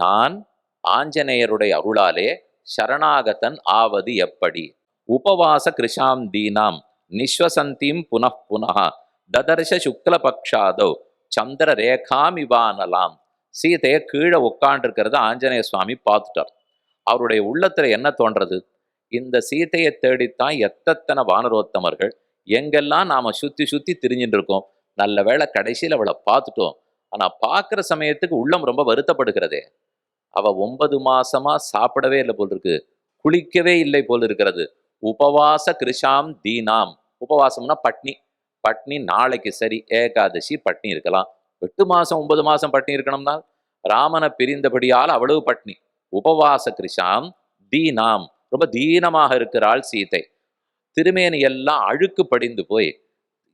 நான் ஆஞ்சநேயருடைய அருளாலே சரணாகதன் ஆவது எப்படி? உபவாச கிருஷாம் தீனாம் நிஸ்வசந்தீம் புனః புனः ததர்ஷ சுக்லபக்ஷாதோ சந்திர ரேகாமிவானலாம். சீதையை கீழே உட்காண்டிருக்கிறத ஆஞ்சநேய சுவாமி பார்த்துட்டார். அவருடைய உள்ளத்துல என்ன தோன்றது? இந்த சீதையை தேடித்தான் எத்தனை வானரோத்தமர்கள் எங்கெல்லாம் நாம சுத்தி சுத்தி திரிஞ்சுட்டு இருக்கோம். நல்ல வேளை கடைசியில் அவளை பார்த்துட்டோம். ஆனா பார்க்குற சமயத்துக்கு உள்ளம் ரொம்ப வருத்தப்படுகிறதே. அவ ஒன்பது மாசமா சாப்பிடவே இல்லை போல் இருக்கு. குளிக்கவே இல்லை போல் இருக்கிறது. உபவாச கிருஷாம் தீனாம். உபவாசம்னா பட்னி. பட்னி நாளைக்கு சரி ஏகாதசி பட்னி இருக்கலாம். எட்டு மாசம் ஒன்பது மாசம் பட்னி இருக்கணும்னா ராமனை பிரிந்தபடியால் அவ்வளவு பட்னி. உபவாச கிருஷாம் தீனாம். ரொம்ப தீனமாக இருக்கிறாள் சீதை. திருமேனி எல்லாம் அழுக்கு படிந்து போய்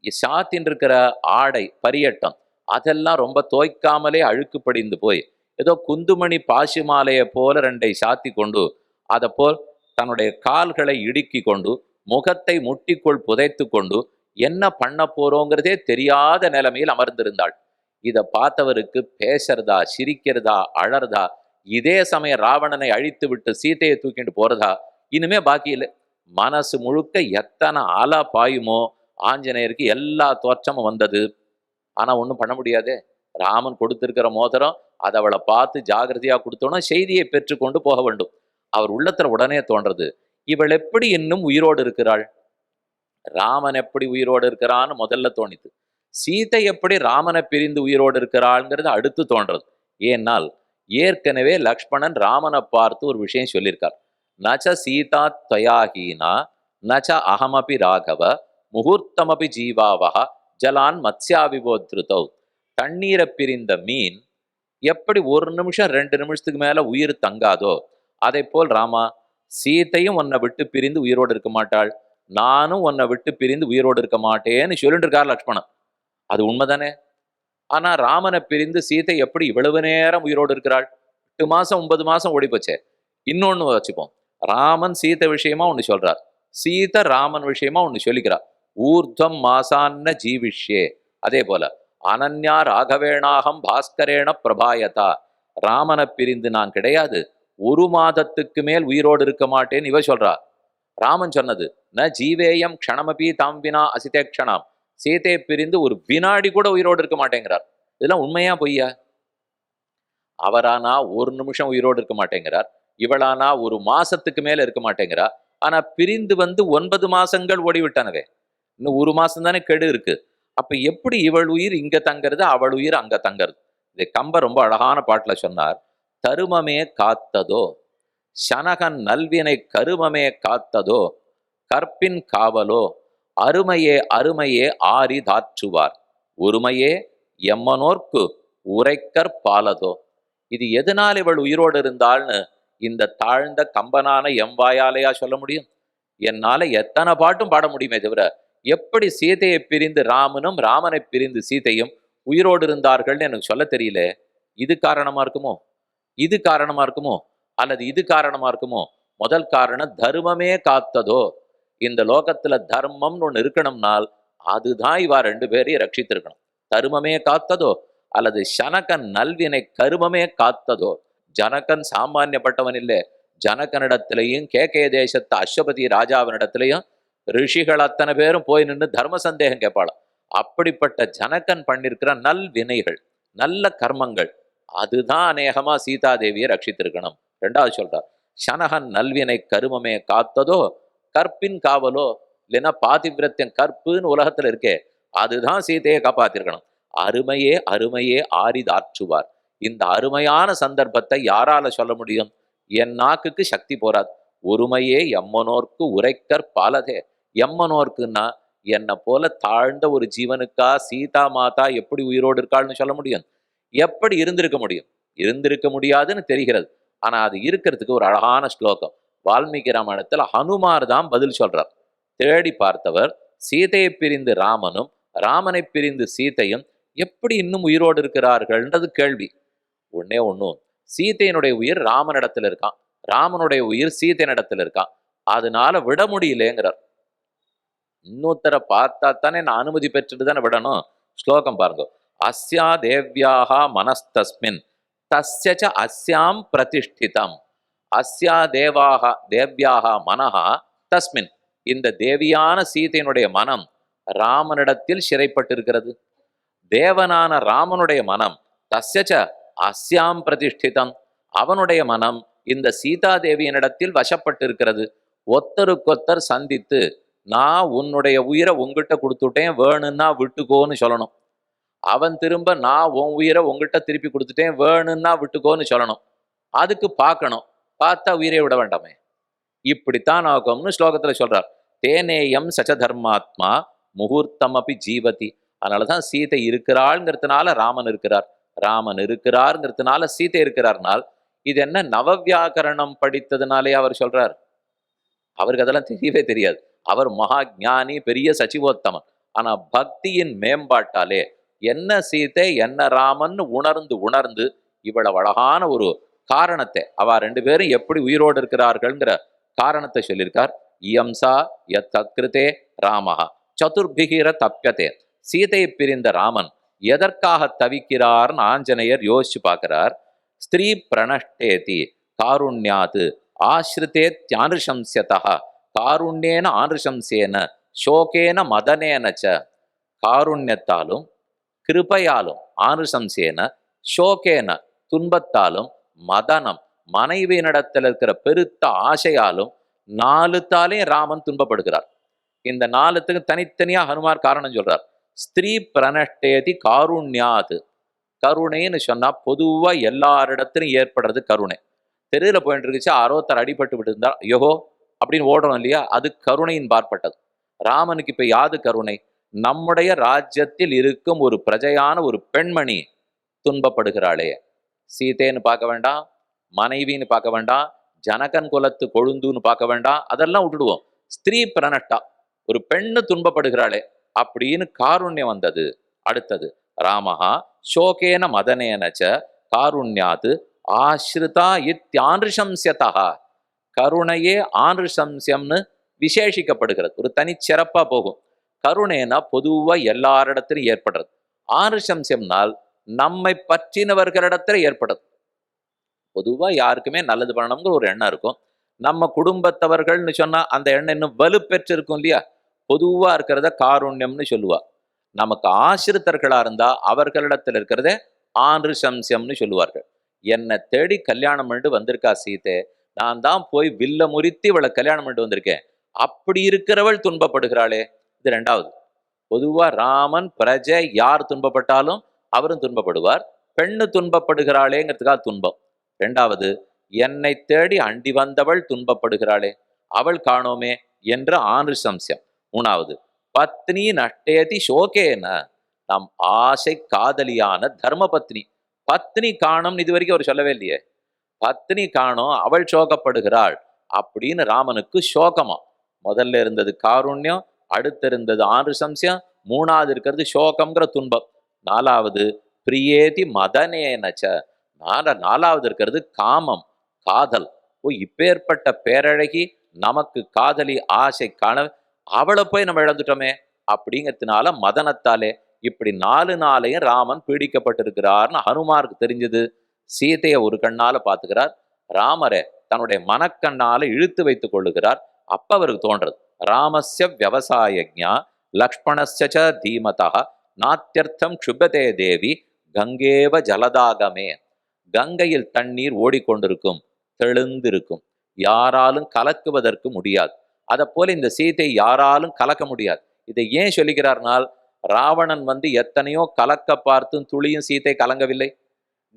சாத்தின் இருக்கிற ஆடை பரியட்டம் அதெல்லாம் ரொம்ப தோய்க்காமலே அழுக்கு படிந்து போய் ஏதோ குந்துமணி பாசி மாலையை போல ரெண்டை சாத்தி கொண்டு அதை போல் தன்னுடைய கால்களை இடுக்கி கொண்டு முகத்தை முட்டிக்குள் புதைத்து கொண்டு என்ன பண்ண போறோங்கிறதே தெரியாத நிலைமையில் அமர்ந்திருந்தாள். இதை பார்த்தவருக்கு பேசுறதா சிரிக்கிறதா அழறதா இதே சமயம் ராவணனை அழித்து விட்டு சீதையை தூக்கிட்டு போறதா இனிமே பாக்கி இல்லை. மனசு முழுக்க எத்தனை அலா பாயுமோ ஆஞ்சநேயருக்கு எல்லா தோற்றமும் வந்தது. ஆனா ஒன்றும் பண்ண முடியாதே. ராமன் கொடுத்திருக்கிற மோதிரம் அதை அவளை பார்த்து ஜாகிரதையாக கொடுத்தோன்னா செய்தியை பெற்றுக்கொண்டு போக வேண்டும். அவர் உள்ளத்தில் உடனே தோன்றது இவள் எப்படி இன்னும் உயிரோடு இருக்கிறாள்? ராமன் எப்படி உயிரோடு இருக்கிறான்னு முதல்ல தோணித்து சீதை எப்படி ராமனை பிரிந்து உயிரோடு இருக்கிறாள்ங்கிறது அடுத்து தோன்றது. ஏனால் ஏற்கனவே லக்ஷ்மணன் ராமனை பார்த்து ஒரு விஷயம் சொல்லியிருக்கார். நச்ச சீதா தயாகீனா நச்ச அகமபி ராகவ முகூர்த்தமபி ஜீவாவக ஜலான் மத்ஸ்யாவிபோத்ருதௌ. தண்ணீரை பிரிந்த மீன் எப்படி ஒரு நிமிஷம் ரெண்டு நிமிஷத்துக்கு மேலே உயிர் தங்காதோ அதை போல் ராமா சீதையும் உன்னை விட்டு பிரிந்து உயிரோடு இருக்க மாட்டாள். நானும் உன்னை விட்டு பிரிந்து உயிரோடு இருக்க மாட்டேன்னு சொல்லிட்டு இருக்கார் லக்ஷ்மணன். அது உண்மைதானே? ஆனால் ராமனை பிரிந்து சீதை எப்படி இவ்வளவு நேரம் உயிரோடு இருக்கிறாள்? எட்டு மாதம் ஒன்பது மாதம் ஓடி போச்சே. இன்னொன்னு வச்சுப்போம். ராமன் சீதை விஷயமா ஒன்று சொல்கிறார் சீதை ராமன் விஷயமா ஒன்று சொல்லிக்கிறார். ஊர்தம் மாசான்ன ஜீவிஷ்யே. அதே போல அனன்யா ராகவேணாகம் பாஸ்கரேண பிரபாயதா. ராமனை பிரிந்து நான் கிடையாது. ஒரு மாதத்துக்கு மேல் உயிரோடு இருக்க மாட்டேன்னு இவ சொல்றா. ராமன் சொன்னது ந ஜீவேயம் க்ஷணமபி தாம் வினா அசிதே க்ஷணம் சீதையை பிரிந்து ஒரு வினாடி கூட உயிரோடு இருக்க மாட்டேங்கிறார். இதெல்லாம் உண்மையா பொய்யா? அவரானா ஒரு நிமிஷம் உயிரோடு இருக்க மாட்டேங்கிறார். இவளானா ஒரு மாசத்துக்கு மேல இருக்க மாட்டேங்கிறா. ஆனா பிரிந்து வந்து ஒன்பது மாசங்கள் ஓடிவிட்டனவே. இன்னும் ஒரு மாசம் தானே கெடு இருக்கு. அப்ப எப்படி இவள் உயிர் இங்க தங்கிறது அவள் உயிர் அங்க தங்கிறது? இதை கம்ப ரொம்ப அழகான பாட்டுல சொன்னார். தருமமே காத்ததோ? சனகன் நல்வினை கருமமே காத்ததோ? கற்பின் காவலோ? அருமையே அருமையே ஆரி தாற்றுவார். ஒருமையே எம்மனோர்க்கு உரைக்கற் பாலதோ? இது எதனால் இவள் உயிரோடு இருந்தாள்னு இந்த தாழ்ந்த கம்பனான எம்வாயாலையா சொல்ல முடியும்? என்னால எத்தனை பாட்டும் பாட முடியுமே தவிர எப்படி சீதையை பிரிந்து ராமனும் ராமனை பிரிந்து சீதையும் உயிரோடு இருந்தார்கள்னு எனக்கு சொல்ல தெரியல. இது காரணமா இருக்குமோ? இது காரணமா இருக்குமோ? அல்லது இது காரணமா இருக்குமோ? முதல் காரணம் தர்மமே காத்ததோ? இந்த லோகத்துல தர்மம்னு ஒன்று இருக்கணும்னால் அதுதான் இவா ரெண்டு பேரையும் ரட்சித்திருக்கணும். தருமமே காத்ததோ? அல்லது சனகன் நல்வினை கருமமே காத்ததோ? ஜனகன் சாமானியப்பட்டவன் இல்லை. ஜனகனிடத்திலையும் கே கே தேசத்து அஸ்வபதி ராஜாவினிடத்திலையும் ரிஷிகள் அத்தனை பேரும் போய் நின்று தர்ம சந்தேகம் கேட்பாளாம். அப்படிப்பட்ட ஜனகன் பண்ணிருக்கிற நல் வினைகள் நல்ல கர்மங்கள் அதுதான் அநேகமா சீதாதேவியை ரட்சித்திருக்கணும். ரெண்டாவது சொல்றார் சனகன் நல்வினை கருமமே காத்ததோ கற்பின் காவலோ இல்லைன்னா பாதிவிரத்தியம் கற்புன்னு உலகத்துல இருக்கே அதுதான் சீதையை காப்பாத்திருக்கணும். அருமையே அருமையே ஆரிதாற்றுவார் இந்த அருமையான சந்தர்ப்பத்தை யாரால சொல்ல முடியும்? என் நாக்குக்கு சக்தி போராது ஒருமையே எம்மனோர்க்கு உரைக்கற் பாலதே. எம்மனோர்க்குன்னா என்னை போல தாழ்ந்த ஒரு ஜீவனுக்கா சீதா மாதா எப்படி உயிரோடு இருக்காள்னு சொல்ல முடியும்? எப்படி இருந்திருக்க முடியும்? இருந்திருக்க முடியாதுன்னு தெரிகிறது. ஆனால் அது இருக்கிறதுக்கு ஒரு அழகான ஸ்லோகம். வால்மீகி ராமாயணத்தில் ஹனுமார் தான் பதில் சொல்றார். தேடி பார்த்தவர் சீதையை பிரிந்து ராமனும் ராமனை பிரிந்து சீதையும் எப்படி இன்னும் உயிரோடு இருக்கிறார்கள்ன்றது கேள்வி. ஒன்னே ஒன்றும் சீதையினுடைய உயிர் ராமனிடத்தில் இருக்கான். ராமனுடைய உயிர் சீதையினிடத்துல இருக்கான். அதனால விட முடியலேங்கிறார். இன்னொருத்தரை பார்த்தா தானே நான் அனுமதி பெற்றுட்டு தானே விடணும்? ஸ்லோகம் பாருங்க. அஸ்யா தேவ்யாகா மனஸ்தஸ்மின் தஸ்ய அஸ்யாம் பிரதிஷ்டிதம் அஸ்யா தேவாக தேவ்யாக மனஹா தஸ்மின். இந்த தேவியான சீதையினுடைய மனம் ராமனிடத்தில் சிறைப்பட்டிருக்கிறது. தேவனான ராமனுடைய மனம் தஸ்யச்ச அஸ்யாம் பிரதிஷ்டிதம் அவனுடைய மனம் இந்த சீதா தேவியனிடத்தில் வசப்பட்டிருக்கிறது. ஒத்தருக்கொத்தர் சந்தித்து நான் உன்னுடைய உயிரை உங்ககிட்ட கொடுத்துட்டேன் வேணும்னா விட்டுக்கோன்னு சொல்லணும். அவன் திரும்ப நான் உன் உயிரை உங்ககிட்ட திருப்பி கொடுத்துட்டேன் வேணும்னா விட்டுக்கோன்னு சொல்லணும். அதுக்கு பார்க்கணும். பார்த்தா உயிரை விட வேண்டாமே. இப்படித்தான் ஆகும்னு ஸ்லோகத்தில் சொல்கிறார் தேனேயம் சச்ச தர்மாத்மா முகூர்த்தம் அப்படி ஜீவதி. அதனாலதான் சீதை இருக்கிறாள்ங்கிறதுனால ராமன் இருக்கிறார். ராமன் இருக்கிறாருங்கிறதுனால சீதை இருக்கிறார்னால் இது என்ன நவவியாக்கரணம் படித்ததுனாலே அவர் சொல்கிறார் அவருக்கு அதெல்லாம் தெரியவே தெரியாது. அவர் மகா ஞானி பெரிய சச்சிவோத்தமன். ஆனா பக்தியின் மேம்பாட்டாலே என்ன சீதை என்ன ராமன் உணர்ந்து உணர்ந்து இவ்வளவு அழகான ஒரு காரணத்தை அவ ரெண்டு பேரும் எப்படி உயிரோடு இருக்கிறார்கள்ங்கிற காரணத்தை சொல்லியிருக்கார். இயம்சா யத் தத்கிருதே ராமஹா சதுர்பிகிர தப்பியதே சீதையை பிரிந்த ராமன் எதற்காக தவிக்கிறார்னு ஆஞ்சநேயர் யோசிச்சு பார்க்கிறார். ஸ்திரீ பிரணஷ்டேதி காருண்யாது ஆசிரித்தே தியானுஷம்சியதா காருண்யேன ஆனுஷம்சேன சோகேன மதனேன ச. காருண்யத்தாலும் கிருபையாலும் ஆனுஷம்சேன சோகேன துன்பத்தாலும் மதனம். மனைவியினிடத்தில் இருக்கிற பெருத்த ஆசையாலும் நாலு தாலையும் ராமன் துன்பப்படுகிறார். இந்த நாலுத்துக்கு தனித்தனியாக ஹனுமார் காரணம் சொல்றார். ஸ்திரீ பிரணஷ்டேதி காருண்யாது. கருணைன்னு சொன்னால் பொதுவாக எல்லாரிடத்திலும் ஏற்படுறது கருணை. தெருவில் போயிட்டு இருந்துச்சு அறுபத்தாறு அடிபட்டு விட்டு இருந்தால் யோகோ அப்படின்னு ஓடுறோம் இல்லையா? அது கருணையின் பார்ப்பட்டது. ராமனுக்கு இப்போ யாது கருணை? நம்முடைய ராஜ்யத்தில் இருக்கும் ஒரு பிரஜையான ஒரு பெண்மணி துன்பப்படுகிறாளே. சீதேன்னு பார்க்க வேண்டாம் மனைவின்னு பார்க்க வேண்டாம் ஜனகன் குலத்து கொழுந்துன்னு பார்க்க வேண்டாம் அதெல்லாம் விட்டுடுவோம். ஸ்திரீ பிரணட்டா ஒரு பெண்ணு துன்பப்படுகிறாளே அப்படின்னு காருண்யம் வந்தது. அடுத்தது ராமஹா சோகேன மதனேனச்ச காருண்யாது ஆசிரிதா இத்தியானுஷம்சியதா கருணையே ஆனுஷம்சியம்னு விசேஷிக்கப்படுகிறது. ஒரு தனிச்சிறப்பாக போகும். கருணேனா பொதுவா எல்லாரிடத்திலும் ஏற்படுறது. ஆனுஷம்சியம்னால் நம்மை பற்றினவர்களிடத்துல ஏற்படுது பொதுவா யாருக்குமே நல்லது பண்ணணுங்கிற ஒரு எண்ணம் இருக்கும். நம்ம குடும்பத்தவர்கள்னு சொன்னா அந்த எண்ணம் இன்னும் வலுப்பெற்று இருக்கும் இல்லையா? பொதுவா இருக்கிறத காருண்யம்னு சொல்லுவா. நமக்கு ஆசிரித்தர்களா இருந்தா அவர்களிடத்தில் இருக்கிறதே சம்சம்னு சொல்லுவார்கள். என்னை தேடி கல்யாணம் பண்ணிட்டு வந்திருக்கா சீத்தை நான் தான் போய் வில்ல முறித்து இவளை கல்யாணம் பண்ணிட்டு வந்திருக்கேன். அப்படி இருக்கிறவள் துன்பப்படுகிறாளே. இது ரெண்டாவது. பொதுவா ராமன் பிரஜை யார் துன்பப்பட்டாலும் அவரும் துன்பப்படுவார். பெண்ணு துன்பப்படுகிறாளேங்கிறதுக்காக துன்பம். ரெண்டாவது என்னை தேடி அண்டி வந்தவள் துன்பப்படுகிறாளே. அவள் காணோமே என்ற ஆனுசம்சம் மூணாவது பத்னி நட்டேதி சோகேன. நம் ஆசை காதலியான தர்ம பத்னி பத்னி காணும் இது வரைக்கும் அவர் சொல்லவே இல்லையே. பத்னி காணோம் அவள் சோகப்படுகிறாள் அப்படின்னு ராமனுக்கு சோகமா. முதல்ல இருந்தது காருண்யம் அடுத்து இருந்தது ஆனுசம்சியம் மூணாவது இருக்கிறது சோகம்ங்கிற துன்பம். நாலாவது பிரியேதி மதனேனச்ச. நால நாலாவது இருக்கிறது காமம் காதல். ஓ இப்பேற்பட்ட பேரழகி நமக்கு காதலி ஆசை காண அவளை போய் நம்ம இழந்துட்டோமே அப்படிங்கிறதுனால மதனத்தாலே இப்படி நாலு நாளையும் ராமன் பீடிக்கப்பட்டிருக்கிறார்னு ஹனுமாருக்கு தெரிஞ்சது. சீதையை ஒரு கண்ணால பார்த்துக்கிறார். ராமரை தன்னுடைய மனக்கண்ணால இழுத்து வைத்துக் கொள்ளுகிறார். அப்ப அவருக்கு தோன்றது. ராமஸ்ய விவசாயஜா லக்ஷ்மணஸ்ய தீமதா நாத்தியர்த்தம் க்ஷுபதே தேவி கங்கேவ ஜலதாகமே. கங்கையில் தண்ணீர் ஓடிக்கொண்டிருக்கும் தெளிந்திருக்கும். யாராலும் கலக்குவதற்கு முடியாது. அதை போல இந்த சீதை யாராலும் கலக்க முடியாது. இதை ஏன் சொல்லுகிறார்னால் ராவணன் வந்து எத்தனையோ கலக்க பார்த்தும் துளியும் சீதை கலங்கவில்லை.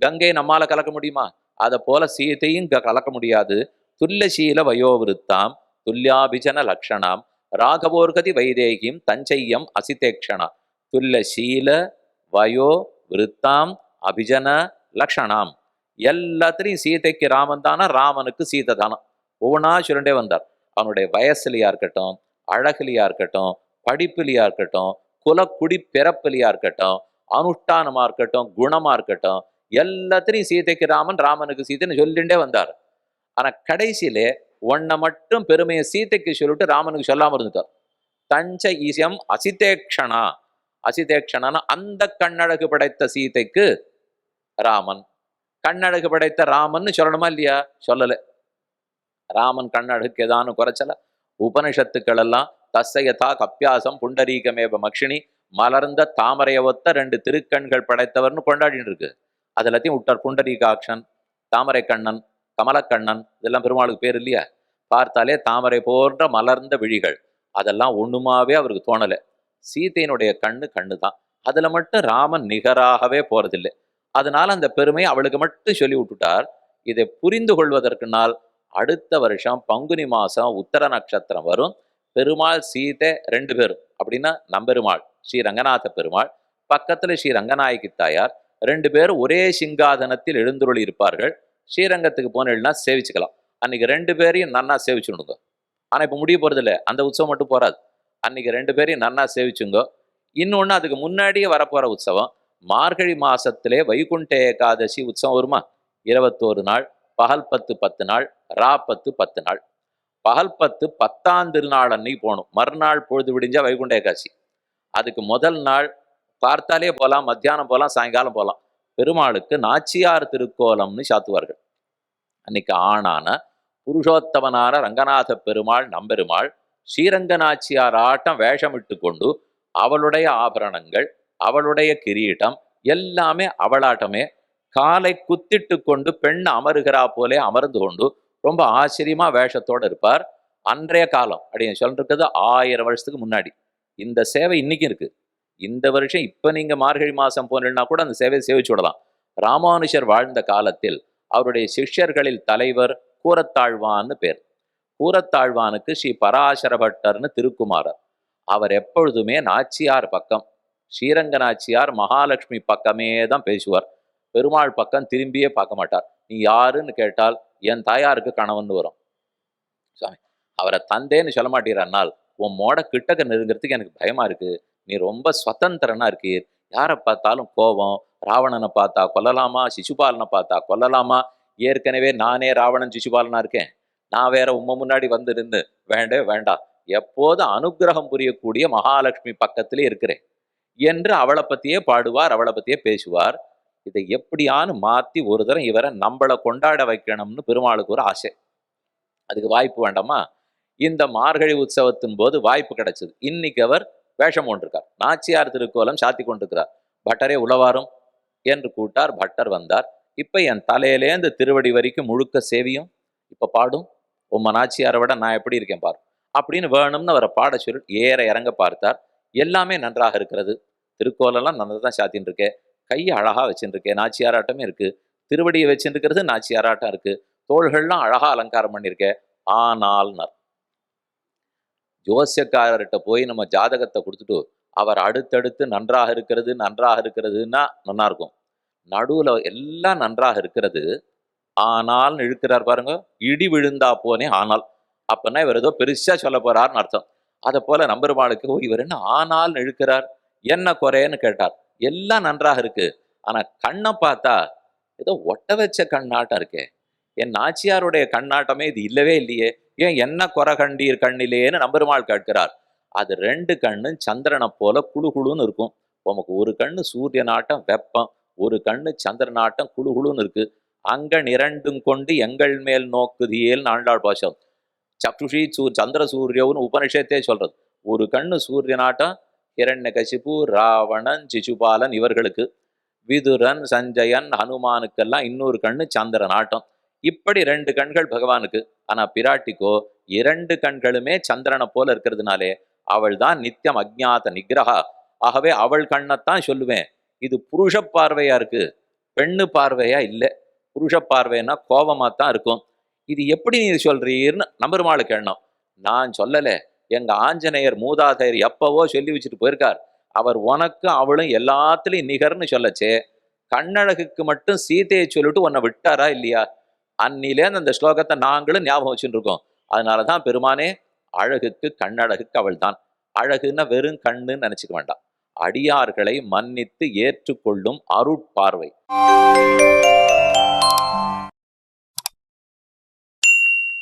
கங்கை நம்மால கலக்க முடியுமா? அதை போல சீதையும் கலக்க முடியாது. துல்லசீல வயோவிருத்தாம் துல்யாபிஜன லக்ஷணாம் ராகவோர்கதி வைதேகிம் தஞ்சையம் அசிதேக்ஷணா. துல்லசீல வயோ விருத்தாம் அபிஜன லக்ஷணாம். எல்லாத்துலேயும் சீதைக்கு ராமன் தானா ராமனுக்கு சீதை தானா? ஒவ்வொன்றா சுருண்டே வந்தார். அவனுடைய வயசுலையா இருக்கட்டும் அழகுலையா இருக்கட்டும் படிப்புலையா இருக்கட்டும் குலக்குடி பிறப்புலையா இருக்கட்டும் அனுஷ்டானமா இருக்கட்டும் குணமா இருக்கட்டும் எல்லாத்திலையும் சீதைக்கு ராமன் ராமனுக்கு சீதைன்னு சொல்லிண்டே வந்தார். ஆனால் கடைசியிலே ஒன்னை மட்டும் பெருமையை சீதைக்கு சொல்லிட்டு ராமனுக்கு சொல்லாமல் இருந்துட்டார். தஞ்ச ஈசியம் அசிதேக்ஷனா? அசிதேக்ஷணான அந்த கண்ணழகு படைத்த சீதைக்கு ராமன். கண்ணழகு படைத்த ராமன்னு சொல்லணுமா இல்லையா? சொல்லலை. ராமன் கண்ணழகுக்கு ஏதானு குறைச்சல. உபனிஷத்துக்கள் எல்லாம் தசையதா கப்பியாசம் புண்டரீகமேவ மக்ஷினி மலர்ந்த தாமரைய ஒத்த ரெண்டு திருக்கண்கள் படைத்தவர்னு கொண்டாடிட்டு இருக்கு. அது எல்லாத்தையும் விட்டார். புண்டரீகாட்சன் தாமரை கண்ணன் கமலக்கண்ணன் இதெல்லாம் பெருமாளுக்கு பேர் இல்லையா? பார்த்தாலே தாமரை போன்ற மலர்ந்த விழிகள். அதெல்லாம் ஒண்ணுமாவே அவருக்கு தோணலை. சீதையினுடைய கண்ணு கண்ணு தான் அதில் மட்டும் ராமன் நிகராகவே போறதில்லை. அதனால அந்த பெருமை அவளுக்கு மட்டும் சொல்லி விட்டுட்டார். இதை புரிந்து கொள்வதற்குனால் அடுத்த வருஷம் பங்குனி மாதம் உத்தர நட்சத்திரம் வரும். பெருமாள் சீதை ரெண்டு பேரும். அப்படின்னா நம்பெருமாள் ஸ்ரீ ரங்கநாத பெருமாள் பக்கத்தில் ஸ்ரீ ரங்கநாயகி தாயார் ரெண்டு பேரும் ஒரே சிங்காதனத்தில் எழுந்துருளி இருப்பார்கள். ஸ்ரீரங்கத்துக்கு போனேன்னா சேவிச்சுக்கலாம். அன்னைக்கு ரெண்டு பேரையும் நன்னா சேவிச்சுடுங்க. ஆனால் இப்போ முடிய போகிறது இல்லை அந்த உற்சவம் மட்டும் போகாது அன்னைக்கு ரெண்டு பேரையும் நன்னா சேவிச்சுங்க. இன்னொன்று அதுக்கு முன்னாடியே வரப்போகிற உற்சவம். மார்கழி மாதத்திலே வைகுண்ட ஏகாதசி உற்சவம் வருமா? இருபத்தோரு நாள் பகல் பத்து பத்து நாள் ரா பத்து பத்து நாள். பகல் பத்து பத்தாம் திருநாள் அன்னைக்கு போகணும். மறுநாள் பொழுது விடிஞ்சால் வைகுண்ட ஏகாசி அதுக்கு முதல் நாள் பார்த்தாலே போகலாம் மத்தியானம் போகலாம் சாயங்காலம் போகலாம் பெருமாளுக்கு நாச்சியார் திருக்கோலம்னு சாத்துவார்கள். அன்னைக்கு ஆணான புருஷோத்தமனான ரங்கநாத பெருமாள் நம்பெருமாள் ஸ்ரீரங்க நாச்சியார் ஆட்டம் வேஷமிட்டு கொண்டு அவளுடைய ஆபரணங்கள் அவளுடைய கிரீட்டம் எல்லாமே அவளாட்டமே காலை குத்திட்டு கொண்டு பெண் அமருகிறா போலே அமர்ந்து கொண்டு ரொம்ப ஆச்சரியமா வேஷத்தோட இருப்பார். அன்றைய காலம் அப்படின்னு சொல்றது ஆயிரம் வருஷத்துக்கு முன்னாடி. இந்த சேவை இன்னைக்கு இருக்கு. இந்த வருஷம் இப்ப நீங்க மார்கழி மாசம் போனீங்கன்னா கூட அந்த சேவையை சேவிச்சு விடலாம். ராமானுஷர் வாழ்ந்த காலத்தில் அவருடைய சிஷ்யர்களில் தலைவர் கூரத்தாழ்வான்னு பேர். கூரத்தாழ்வானுக்கு ஸ்ரீ பராசர பட்டர்னு திருக்குமாரர். அவர் எப்பொழுதுமே நாச்சியார் பக்கம் ஸ்ரீரங்க நாச்சியார் மகாலட்சுமி பக்கமே தான் பேசுவார். பெருமாள் பக்கம் திரும்பியே பார்க்க மாட்டார். நீ யாருன்னு கேட்டால் என் தாயாருக்கு கணவன் வரும். சாமி அவரை தந்தேன்னு சொல்ல மாட்டீரானால் உன் மோட கிட்டக்க நெருங்கிறதுக்கு எனக்கு பயமா இருக்கு. நீ ரொம்ப சுதந்திரனா இருக்கீர். யாரை பார்த்தாலும் கோபம். ராவணனை பார்த்தா கொல்லலாமா? சிசுபாலனை பார்த்தா கொல்லலாமா? ஏற்கனவே நானே ராவணன் சிசுபாலனா இருக்கேன். நான் வேற உம்ம முன்னாடி வந்திருந்து வேண்டே வேண்டாம் எப்போது அனுக்கிரகம் புரியக்கூடிய மகாலட்சுமி பக்கத்திலே இருக்கிறேன். என்று அவளை பத்தியே பாடுவார் அவளை பத்தியே பேசுவார். இதை எப்படியான்னு மாத்தி ஒரு தரம் இவரை நம்மளை கொண்டாட வைக்கணும்னு பெருமாளுக்கு ஒரு ஆசை. அதுக்கு வாய்ப்பு வேண்டாமா? இந்த மார்கழி உற்சவத்தின் போது வாய்ப்பு கிடைச்சது. இன்னைக்கு அவர் வேஷம் கொண்டிருக்கார் நாச்சியார் திருக்கோலம் சாத்தி கொண்டிருக்கிறார். பட்டரே உளவாரும் என்று கூட்டார். பட்டர் வந்தார். இப்போ என் தலையிலேந்து திருவடி வரைக்கும் முழுக்க சேவியும். இப்போ பாடும். உம்ம நாச்சியாரை விட நான் எப்படி இருக்கேன் பாரு. அப்படின்னு வேணும்னு அவரை பாட சொல்லி ஏற இறங்க பார்த்தார். எல்லாமே நன்றாக இருக்கிறது. திருக்கோலெல்லாம் நல்லா தான் சாத்தின்னு இருக்கேன் கையை அழகாக வச்சுட்டு இருக்கேன் நாச்சியாராட்டமே இருக்கு. திருவடியை வச்சுருக்கிறது நாச்சியாராட்டம் இருக்கு. தோள்கள்லாம் அழகாக அலங்காரம் பண்ணியிருக்கேன் ஆனால்னர் ஜோசியக்காரர்கிட்ட போய் நம்ம ஜாதகத்தை கொடுத்துட்டு அவர் அடுத்தடுத்து நன்றாக இருக்கிறது நன்றாக இருக்கிறதுன்னா நல்லா இருக்கும். நடுவில் எல்லாம் நன்றாக இருக்கிறது. ஆனால் இழுக்கிறார் பாருங்க இடி விழுந்தா போனே ஆனால். அப்பன்னா இவர் ஏதோ பெருசா சொல்ல போறார்னு அர்த்தம். அதை போல நம்பெருமாளுக்கு இவர் என்ன ஆனால் இழுக்கிறார் என்ன குறையன்னு கேட்டார். எல்லாம் நன்றாக இருக்கு. ஆனா கண்ணை பார்த்தா ஏதோ ஒட்ட வச்ச கண்ணாட்டம் இருக்கே. என் நாச்சியாருடைய கண்ணாட்டமே இது இல்லவே இல்லையே. ஏன் என்ன குறை கண்டீர் கண்ணிலேன்னு நம்பெருமாள் கேட்கிறார். அது ரெண்டு கண்ணு சந்திரனை போல குழு குழுன்னு இருக்கும். உமக்கு ஒரு கண்ணு சூரியனாட்டம் வெப்பம் ஒரு கண்ணு சந்திரனாட்டம் குழு குழுன்னு இருக்கு. அங்க நிரண்டும் கொண்டு எங்கள் மேல் நோக்குதியேல் நாண்டாள் பாஷம். சப்ஷி சூ சந்திர சூரியவுன்னு உபனிஷத்தே சொல்றது. ஒரு கண்ணு சூரியனாட்டம் இரண்ய கசிப்பு ராவணன் சிசுபாலன் இவர்களுக்கு. விதுரன் சஞ்சயன் ஹனுமானுக்கெல்லாம் இன்னொரு கண்ணு சந்திர நாட்டம். இப்படி ரெண்டு கண்கள் பகவானுக்கு ஆனா பிராட்டிக்கோ இரண்டு கண்களுமே சந்திரனை போல இருக்கிறதுனாலே அவள் தான் நித்தியம் அஜ்ஞாத நிகிரகா. ஆகவே அவள் கண்ணைத்தான் சொல்லுவேன் இது புருஷ பார்வையா இருக்கு பெண்ணு பார்வையா இல்லை. புருஷ பார்வைன்னா கோபமா தான் இருக்கும். இது எப்படி நீ சொல்றீர்னு நம்பருமாளுக்கு எண்ணம். நான் சொல்லல எங்க ஆஞ்சநேயர் மூதாதையர் எப்பவோ சொல்லி வச்சுட்டு போயிருக்கார். அவர் உனக்கும் அவளும் எல்லாத்துலயும் நிகர்னு சொல்லச்சே கண்ணழகுக்கு மட்டும் சீதையை சொல்லிட்டு உன்னை விட்டாரா இல்லையா? அன்னிலேருந்து அந்த ஸ்லோகத்தை நாங்களும் ஞாபகம் வச்சுட்டு இருக்கோம் அதனாலதான் பெருமானே அழகுக்கு கண்ணழகுக்கு அவள் தான் அழகுன்னா வெறும் கண்ணுன்னு நினைச்சுக்க வேண்டாம். அடியார்களை மன்னித்து ஏற்றுக்கொள்ளும் அருட்பார்வை.